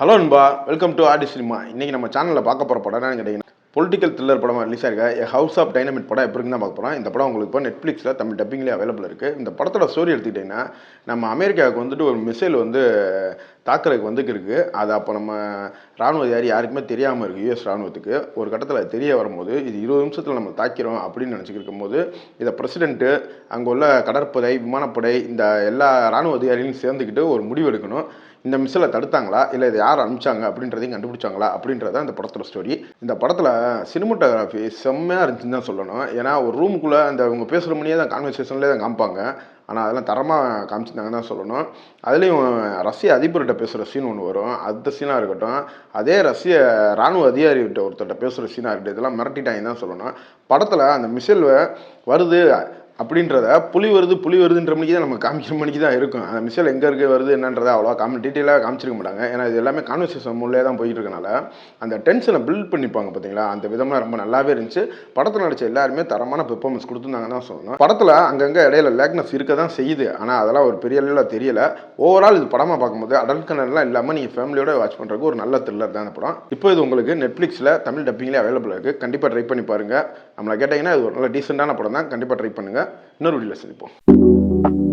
Hello அன்பா welcome to Aadi cinema இன்றைக்கி நம்ம சேனலில் பார்க்க போகிற படம் என்னன்னு கேட்டிங்கன்னா பொலிட்டிக்கல் த்ரில்லர் படம் ரிலீஸ் ஆயிருக்க. ஹவுஸ் ஆஃப் டைனமிட் படம் எப்படி தான் பார்க்க போகிறோம் இந்த படம் உங்களுக்கு இப்போ நெட்ஃப்ளிக்ஸில் தமிழ் டப்பிங்லேயே அவைலபிள் இருக்குது இந்த படத்தோட ஸ்டோரி எடுத்துக்கிட்டிங்கன்னா நம்ம அமெரிக்காவுக்கு வந்துட்டு ஒரு மிசைல் வந்து தாக்குறதுக்கு வந்துக்கு இருக்குது அது அப்போ நம்ம ராணுவ அதிகாரி யாருக்குமே தெரியாமல் இருக்குது யூஎஸ் ராணுவத்துக்கு. ஒரு கட்டத்தில் தெரிய வரும்போது இது இருபது நிமிஷத்தில் நம்ம தாக்கிறோம் அப்படின்னு நினச்சிக்கிட்டு இருக்கும்போது இதை பிரசிடென்ட்டு அங்கே உள்ள கடற்படை விமானப்படை இந்த எல்லா ராணுவ அதிகாரிகளும் சேர்ந்துக்கிட்டு ஒரு முடிவு எடுக்கணும். இந்த மிஸ்ஸில் தடுத்தாங்களா? இல்லை இதை யார் அனுப்பிச்சாங்க? அப்படின்றதையும் கண்டுபிடிச்சாங்களா? அப்படின்றத இந்த படத்தில் ஸ்டோரி இந்த படத்தில் சினிமோட்டோகிராஃபி செம்மையாக இருந்துச்சுன்னு தான் சொல்லணும். ஏன்னா ஒரு ரூமுக்குள்ளே அந்த அவங்க பேசுகிற மணியே தான் கான்வர்சேஷன்லேயே தான் காமிப்பாங்க. ஆனால் அதெல்லாம் தரமாக காமிச்சிருந்தாங்க தான் சொல்லணும். அதுலேயும் ரஷ்ய அதிபர்கிட்ட பேசுகிற சீன் ஒன்று வரும். அந்த சீனாக இருக்கட்டும். அதே ரஷ்ய ராணுவ அதிகாரிகிட்ட ஒருத்தர்கிட்ட பேசுகிற சீனாக இருக்கட்டும். இதெல்லாம் மிரட்டிட்டாங்க தான் சொல்லணும். படத்தில் அந்த மிசைல் வருது. அப்படின்றத புலி வருது புலி வருதுன்ற மணிக்கு தான் நம்ம காமிக்கிற மணிக்கு தான் இருக்கும். அந்த மிசைல் எங்கே இருக்குது வருது என்னன்றதை அவ்வளோ காமி டீட்டெயிலாக காமிச்சிருக்க மாட்டாங்க. ஏன்னா இது எல்லாமே கான்வர்சேஷன் மூலையே தான் போயிட்டு இருக்கனால அந்த டென்ஷனை பில்ட் பண்ணிப்பாங்க பார்த்தீங்களா அந்த விதமாக ரொம்ப நல்லாவே இருந்துச்சு. படத்தில் நடிச்ச எல்லாருமே தரமான பெர்ஃபார்மன்ஸ் கொடுத்துருந்தாங்க தான் சொல்லணும். படத்தில் அங்கங்கே இடையில லேக்னஸ் இருக்க தான் செய்யுது. ஆனால் அதெல்லாம் ஒரு பெரிய அளவில் தெரியல. ஓவரால் இது படமாக பார்க்கும்போது அடல்ட் கனல்லாம் இல்லாமல் நீங்கள் ஃபேமிலியோட வாட்ச் பண்ணுறதுக்கு ஒரு நல்ல த்ரில்லர் தான் அந்த படம். இப்போ இது உங்களுக்கு நெட்ஃப்ளிக்ஸில் தமிழ் டப்பிங்லேயே அவைலபிள் இருக்குது கண்டிப்பாக ட்ரை பண்ணி பாருங்கள் நம்மளை கேட்டிங்கன்னா இது ஒரு நல்ல டீசெண்டான படம் தான். கண்டிப்பாக ட்ரை பண்ணுங்கள் இன்னொரு வீடியோவில் சந்திப்போம்